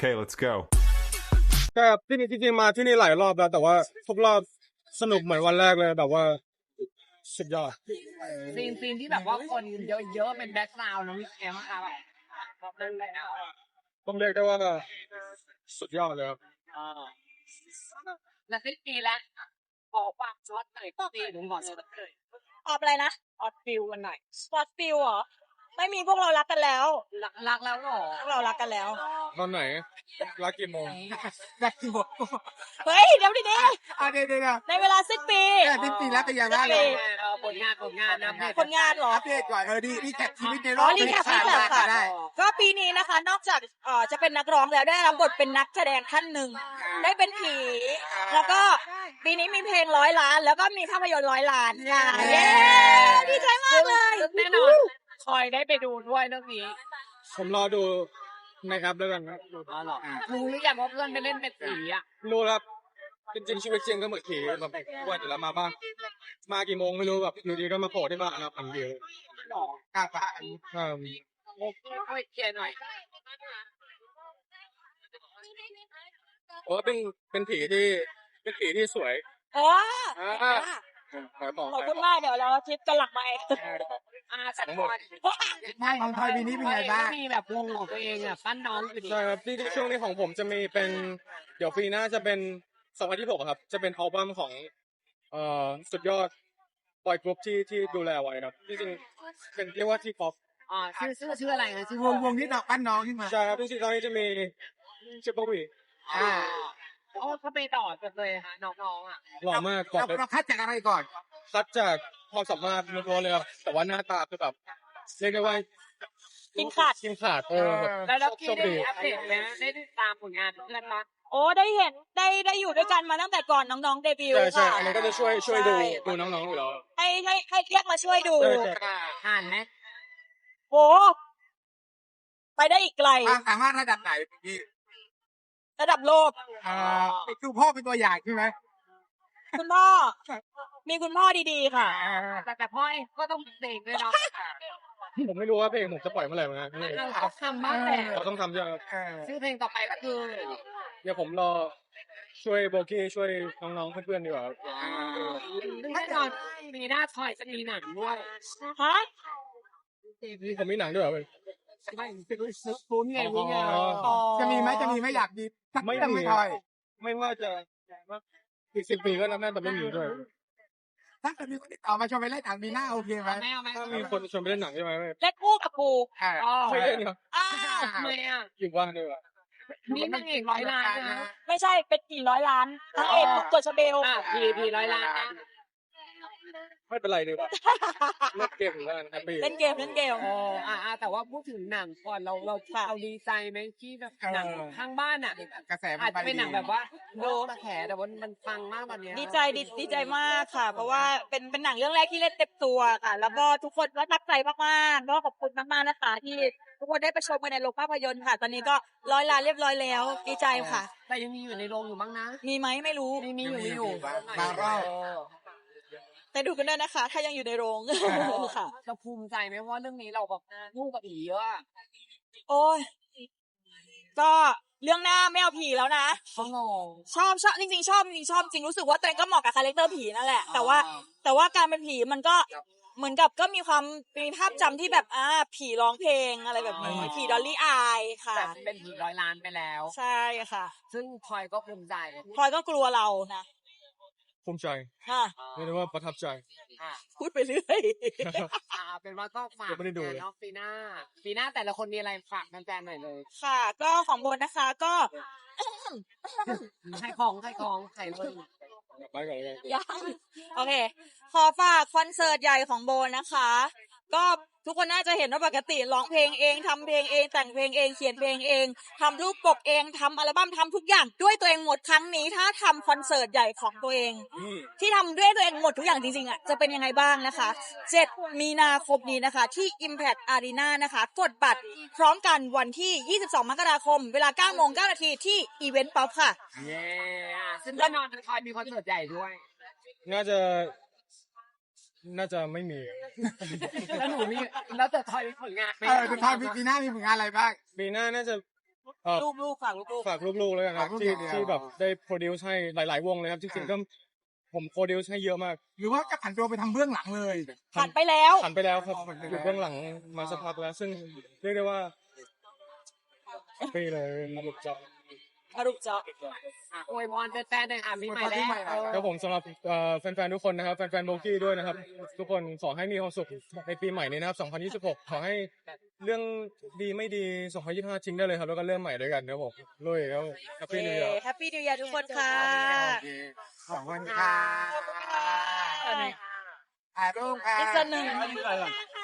Okay, let's go. ก็ที่นี่จริงๆมาที่นี่หลายรอบแล้ว แต่ว่าทุกรอบสนุกเหมือนวันแรกเลยแบบว่าสุดยอดซีนซีนที่แบบว่าคนเยอะๆเป็นแบ็คกราวน์น้องแอมค่ะแบบแบบนั้นเลยอะต้องเรียกได้ว่าสุดยอดเลยครับอ่าแล้วสิ้นปีแล้วขอฝากช็อตหน่อยปีถึงก่อนช็อตเลยออบอะไรนะออดฟิลกันหน่อยสปอร์ตฟิลเหรอ ไม่มีพวกเรารักกันแล้ว รักรักแล้วเหรอพวกเรารักกันแล้ว ตอนไหนรักกี่โมงได้กี่บทเฮ้ยเดี๋ยวดิเดอะเดี๋ยวเดี๋ยวเดี๋ยวในเวลาสิ้นปีแค่สิ้นปีแล้วเป็นยังไงบ้างสิ้นปีเออผลงานผลงานนะผลงานเหรออัปเดตก่อนเออดีรีแคปชีวิตในรอ๋ออบรีแคปรีแคปค่ะได้ก็ปีนี้นะคะ นอกจากเอ่อจะเป็นนักร้องแล้วได้รับบทเป็นนักแสดงท่านหนึ่งได้เป็นผี แล้วก็ปีนี้มีเพลงร้อยล้าน แล้วก็มีภาพยนตร์ร้อยล้านค่ะเย้ดีใจมากเลยแน่นอน คอยได้ไปดูด้วยเรื่องนี้ผมรอดูในแอปแล้วกันครับอ๋อเหรอรู้หรือยังว่าเพื่อนไปเล่นเป็นผีอะรู้ครับจริงๆชีวิตจริงก็เหมือนผีแบบว่าแต่ละมาบ้าง มากี่โมงไม่รู้แบบอยู่ดีก็มาโผล่ที่บ้านนะครับผมเดียวหรอกลางฟ้าอืมช่วยเคลียร์หน่อยโอ้เป็นเป็นผีที่เป็นผีที่สวยอ๋ออ่าขายของขอบคุณมากเดี๋ยวเราคิดกันหลังไมค์อาสัตว์ใช่ของไทยปีนี้เป็นไงบ้าง มีแบบวงของตัวเองอะปั้นน้องอยู่ดีใช่ครับที่ช่วงนี้ของผมจะมีเป็นเดี๋ยวปีหน้าจะเป็น2026ครับ จะเป็นอัลบั้มของเอ่อสุดยอดบอยกรุ๊ปที่ที่ดูแลไว้ครับที่จริงเป็นเรียกว่าที่ป๊อปอ่าชื่อชื่อชื่ออะไรนะชื่อวงวงที่ดอกปั้นน้องขึ้นมาใช่ครับที่จริงตอนนี้จะมีชิปปวีอ่าโอ้เขาไปต่อกันเลยค่ะน้องๆอะหล่อมากบอกเราเลยเราคัดจากอะไรก่อนคัดจาก ความสามารถล้วนๆเลยครับแต่ว่าหน้าตาคือแบบเรียกได้ว่ากินขาด กินขาดเออแบบแล้วแล้วโชพี่คได้ดีอัปเดตไหมได้ติดตามผลงานเพื่อนมาโอ้ได้เห็นได้ได้อยู่ด้วยกันมาตั้งแต่ก่อนน้องๆเดบิวใช่ต์ใช่ค่ะอันนี้ก็จะช่วยช่วยดูใช่ดูน้องๆอยู่แล้ว ให้ให้ให้เรียกมาช่วยดู ใช่ใช่ อ่านไหมโหไปได้อีกไกล ความสามารถระดับไหนพี่ระดับโลก อ่าไปดูพ่อเป็นตัวอย่างใช่ไหมคุณพ่อ มีคุณพ่อดีๆค่ะ แต่แต่พ่อเองก็ต้องเด็กด้วยเนาะผมไม่รู้ว่าเพลงผมจะปล่อยเมื่อไหร่เหมือนกันนี่เราทำบ้างแหละเราต้องทำใช่ไหมครับเออชื่อเพลงต่อไปก็คือ เดี๋ยวผมรอช่วยโบกี้ช่วยน้องๆเพื่อนๆดีกว่าครับแน่นอนมีหน้าทอยจะมีหนังด้วยฮะผมมีหนังด้วยเหรอไม่คือซื้อลุ้นไงลุ้นไงอ๋ออ๋อจะมีไหมจะมีไหมอยากมีสักไม่เรื่องมีไม่ทอย ไม่ว่าจะว่าอีกสิบปีก็นับได้แต่ไม่มีด้วย ถ้าเกิดมีคนติดต่อมาชวนไปเล่นหนังปีหน้าโอเคไหมไม่เอาไหมถ้ามีคนชวนไปเล่นหนังใช่ไหมไม่เล่นคู่กับปูอ่าอ๋อไม่เล่นครับอ้าวทำไมอะอยู่บ้านดีกว่านี่นางเอกร้อยล้านนะไม่ใช่เป็นกี่ร้อยล้านทั้งเอกกดชเบล อะพีพีร้อยล้านนะ ไม่เป็นไรดีกว่าเล่นเกมแล้วกันแฮปปี้เล่นเกมเล่นเกมเอออะอะแต่ว่าพูดถึงหนังก่อนเราเราเราดีใจไหมที่แบบหนังข้างบ้านอะกระแสมัอาจนไปจะเป็นหนังดีแบบว่าโดนแผลแต่ว่ามันฟังมากตอนเนี้ยดีใจดีดีใจมากค่ะ เพราะว่าเป็นเป็นหนังเรื่องแรกที่เล่นเต็มตัวค่ะ แล้วก็ทุกคนก็ตั้งใจมากๆก็ขอบคุณมากๆนะคะที่ทุกคนได้ไปชมกันในโรงภาพยนตร์ค่ะ ตอนนี้ก็ร้อยล้านเรียบร้อยแล้วดีใจค่ะ แต่ยังมีอยู่ในโรงอยู่บ้างนะ มีไหมไม่รู้มีมีอยู่มีอยู่บางรอบ เออแต่ดูกันได้นะคะ ถ้ายังอยู่ในโรงค่ะจะภูมิใจไหมเพราะว่าเรื่องนี้เราแบบยุ่งกับผีเยอะอะโอ้ยก็เรื่องหน้าไม่เอาผีแล้วนะเขางงชอบชอบจริงๆชอบจริงๆชอบจริงรู้สึกว่าตัวเองก็เหมาะกับคาแรคเตอร์ผีนั่นแหละ แต่ว่า แต่ว่าการเป็นผีมันก็เหมือนกับก็มีความมีภาพจำที่แบบอ่าผีร้องเพลงอะไรแบบนี้ผีดอลลี่อายค่ะแต่เป็นผีร้อยล้านไปแล้ว ใช่ค่ะ ซึ่งพลอยก็ภูมิใจพลอยก็กลัวเรานะ ภูมิใจค่ะเรียกได้ว่าประทับใจ อะพูดไปเรื่อย อ่าเป็นว่าก็ฝากยังไม่ได้ดูเลย เนาะปีหน้าปีหน้าแต่ละคนมีอะไรฝากแฟนๆหน่อยเลยค่ะ ก็ของโบนนะคะก็ ใครของใครของใครเลยกลับไปก่อนเลยยังโอเค ขอฝากคอนเสิร์ตใหญ่ของโบนะคะ ก็ทุกคนน่าจะเห็นว่าปกติร้องเพลงเองทำเพลงเอง แต่งเพลงเองเขียนเพลงเองทำรูปปกเองทำอัลบั้มทำทุกอย่างด้วยตัวเองหมดครั้งนี้ ถ้าทำคอนเสิร์ตใหญ่ของตัวเอง ที่ทำด้วยตัวเองหมดทุกอย่างจริงๆอะจะเป็นยังไงบ้างนะคะ7มีนาคมนี้นะคะ ที่ Impact Arena นะคะ กดบัตรพร้อมกันวันที่ 22 มกราคม เวลา9โมง9นาทีที่อีเวนต์ป๊อปค่ะ เย้อะซึ่งแน่นอนพลอยมีคอนเสิร์ตใหญ่ด้วย น่าจะ น่าจะไม่มีแล้วหนูมีแล้วแต่พลอยมีผลงานไหมเออสุดท้ายปีหน้ามีผลงานอะไรบ้าง ปีหน้าน่าจะเอ่อลูกๆฝากลูกฝากลูกๆแล้วกันครับที่ที่แบบได้โปรดิวซ์ให้หลาย ๆ วงเลยครับจริงๆก็ผมโปรดิวซ์ให้เยอะมากหรือว่าจะผันตัวไปทำเบื้องหลังเลยๆผ่านไปแล้วผ่านไปแล้วครับอ๋อผ่านไปแล้วอยู่เบื้องหลังมาสักพักแล้ว ซึ่งเรียกได้ว่าแฮปปี้เลยระบบจอมารุปเจาะอวยพรแฟนๆหน่อยค่ะปีใหม่แล้วครับผมสำหรับเอ่อแฟนๆทุกคนนะครับแฟนๆโบกี้ด้วยนะครับ ทุกคนขอให้มีความสุขในปีใหม่นี้นะครับ2026 ขอให้เรื่องดีไม่ดี 2025ทิ้งได้เลยครับ แล้วก็เริ่มใหม่ด้วยกันครับผมลุยครับแฮปปี้นิวแฮปปี้นิว e a ทุกคนค่ะโอเคขอบคุณค่ะถ่ายรูปค่ะ อีกส่วนหนึ่งเยียร์